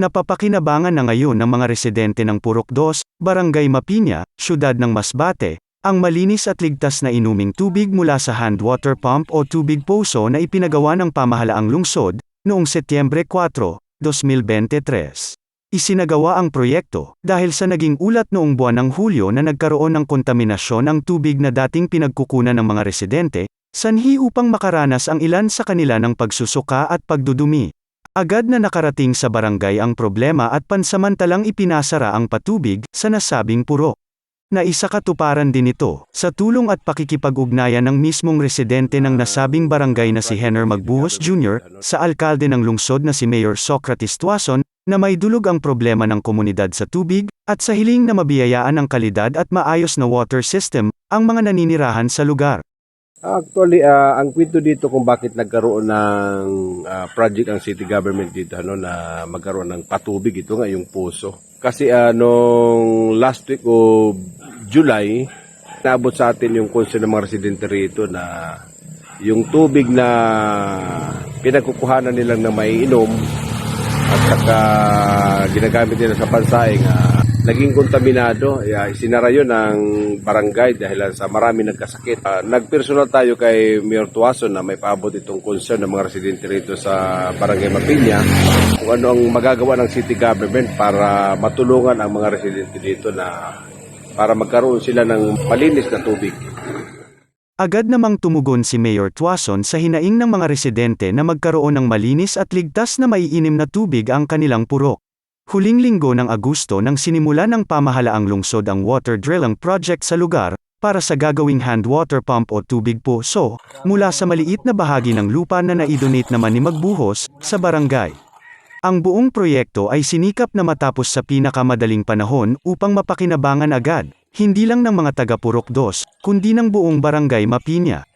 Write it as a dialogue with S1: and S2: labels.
S1: Napapakinabangan na ngayon ng mga residente ng Purok 2, Barangay Mapinya, Syudad ng Masbate, ang malinis at ligtas na inuming tubig mula sa hand water pump o tubig poso na ipinagawa ng pamahalaang lungsod, noong Setyembre 4, 2023. Isinagawa ang proyekto dahil sa naging ulat noong buwan ng Hulyo na nagkaroon ng kontaminasyon ang tubig na dating pinagkukunan ng mga residente, sanhi upang makaranas ang ilan sa kanila ng pagsusuka at pagdudumi. Agad na nakarating sa barangay ang problema at pansamantalang ipinasara ang patubig sa nasabing purok. Naisakatuparan din ito, sa tulong at pakikipag-ugnayan ng mismong residente ng nasabing barangay na si Henner Magbuhos Jr., sa alkalde ng lungsod na si Mayor Socrates Tuason, na may dulog ang problema ng komunidad sa tubig, at sa hiling na mabiyayaan ng kalidad at maayos na water system, ang mga naninirahan sa lugar.
S2: Actually, ah, ang kwento dito kung bakit nagkaroon ng ah, project ang city government dito ano na magkaroon ng patubig ito nga yung puso. Kasi ah, nung last week o July, naabot sa atin yung concern ng mga residente rito na yung tubig na pinagkukuhanan nilang na maiinom at saka ginagamit nila sa pansaing ah, naging kontaminado. Yeah, isinara yun ng barangay dahil sa marami nagkasakit. Ah, nagpersonal tayo kay Mayor Tuason na may paabot itong concern ng mga residente rito sa barangay Mapinya kung ano ang magagawa ng city government para matulungan ang mga residente dito na para magkaroon sila ng malinis na tubig.
S1: Agad namang tumugon si Mayor Tuason sa hinaing ng mga residente na magkaroon ng malinis at ligtas na maiinim na tubig ang kanilang purok. Huling linggo ng Agosto nang sinimula ng pamahalaang lungsod ang water drilling project sa lugar, para sa gagawing hand water pump o tubig puso, mula sa maliit na bahagi ng lupa na naidonate naman ni Magbuhos, sa barangay. Ang buong proyekto ay sinikap na matapos sa pinakamadaling panahon upang mapakinabangan agad, hindi lang ng mga taga Purok 2, kundi ng buong barangay Mapinya.